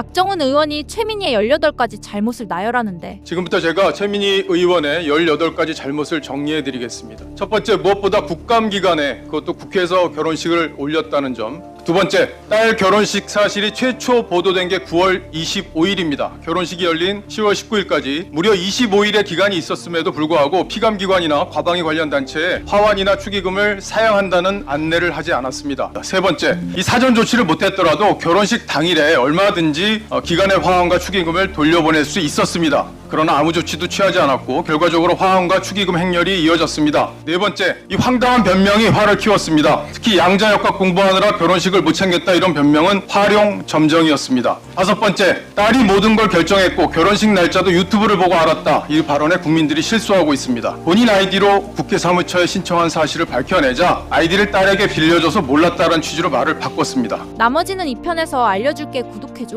박정은 의원이 최민희의 18가지 잘못을 나열하는데 지금부터 제가 최민희 의원의 18가지 잘못을 정리해 드리겠습니다. 첫 번째 무엇보다 국감 기간에 그것도 국회에서 결혼식을 올렸다는 점. 두 번째, 딸 결혼식 사실이 최초 보도된 게 9월 25일입니다. 결혼식이 열린 10월 19일까지 무려 25일의 기간이 있었음에도 불구하고 피감기관이나 과방위 관련 단체에 화환이나 축의금을 사양한다는 안내를 하지 않았습니다. 세 번째, 이 사전 조치를 못했더라도 결혼식 당일에 얼마든지 어, 기간의 화환과 축의금을 돌려보낼 수 있었습니다. 그러나 아무 조치도 취하지 않았고 결과적으로 화환과 축의금 행렬이 이어졌습니다. 네 번째, 이 황당한 변명이 화를 키웠습니다. 특히 양자역학 공부하느라 결혼식 을 못 챙겼다 이런 변명은 활용 점정이었습니다. 다섯 번째, 딸이 모든 걸 결정했고 결혼식 날짜도 유튜브를 보고 알았다. 이 발언에 국민들이 실수하고 있습니다. 본인 아이디로 국회 사무처에 신청한 사실을 밝혀내자 아이디를 딸에게 빌려줘서 몰랐다는 취지로 말을 바꿨습니다. 나머지는 이 편에서 알려줄게 구독해줘.